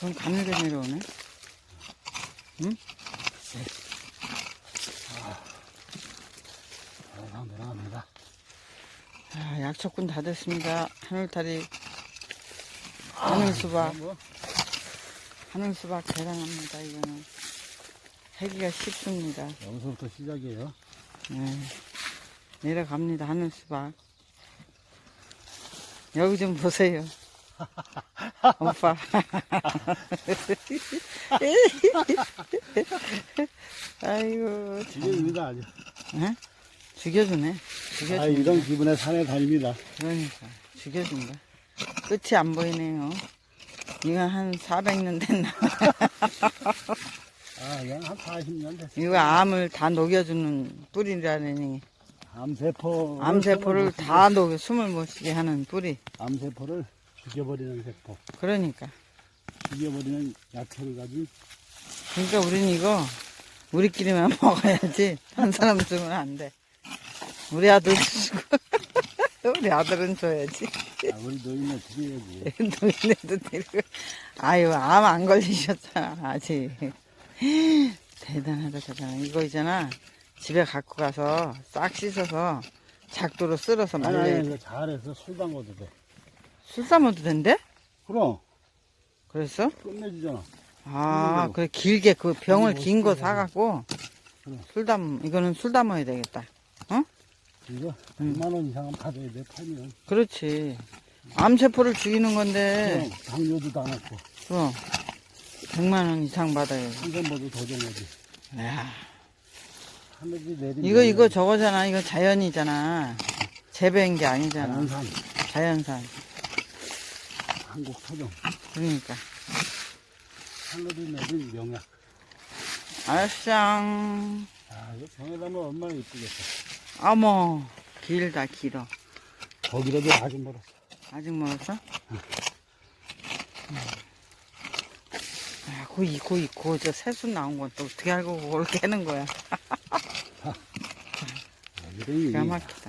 좀 가늘게 내려오네. 응? 아, 내려갑니다. 아, 약초꾼 다 됐습니다. 하늘다리, 하늘수박, 뭐, 하늘수박 대단합니다, 이거는. 해기가 쉽습니다. 여기서부터 시작이에요. 네. 내려갑니다, 하늘수박. 여기 좀 보세요. 오빠. 아이고, 지금입니다, 아주. 에? 죽여주네. 죽여준다. 아, 이런 기분에 산에 다닙니다. 그러니까 죽여준다. 끝이 안 보이네요. 이거 한 400년 됐나? 아, 그냥 한 40년 됐어요. 이거 암을 다 녹여주는 뿌리라니. 암세포. 암세포를 다 녹여 숨을 못 쉬게 하는 뿌리. 암세포를 죽여버리는 세포. 그러니까. 죽여버리는 야채를 가지고 그러니까 우린 이거 우리끼리만 먹어야지. 한 사람 주면 안 돼. 우리 아들 주고. 우리 아들은 줘야지. 아, 우리 노인네 드려야지. 노인네도 데리고. 아유, 암 안 걸리셨잖아, 아직. 대단하다, 대단하다. 이거 있잖아. 집에 갖고 가서 싹 씻어서 작도로 쓸어서 아니, 말려. 아니, 이거 잘해서 술 담궈도 돼. 술 담아도 된대? 그럼, 그랬어? 끝내주잖아. 아, 음. 그래, 길게 그 병을 음, 긴거 사갖고 그래. 술 담, 이거는 술 담아야 되겠다. 이거 음. 100만 원 이상은 받아야 돼, 팔면. 그렇지. 암세포를 죽이는 건데, 그럼 당뇨도 다 넣고, 그럼 100만 원 이상 받아야 돼. 한전보도 더 정하지. 야, 하늘이. 이거, 이거 저거잖아. 이거 자연이잖아. 재배한 게 아니잖아. 자연산, 자연산. 한국 토종. 그러니까. 하늘이 내린 명약. 알쌍. 아, 이거 병에 담으면 얼마나 이쁘겠어. 어머, 길다, 길어. 거기라도 아주 멀었어. 아직 멀었어? 아, 고이, 고이, 고, 저 새순 나온 건 또 어떻게 알고 그걸 깨는 거야. 여기는 기가 막히다.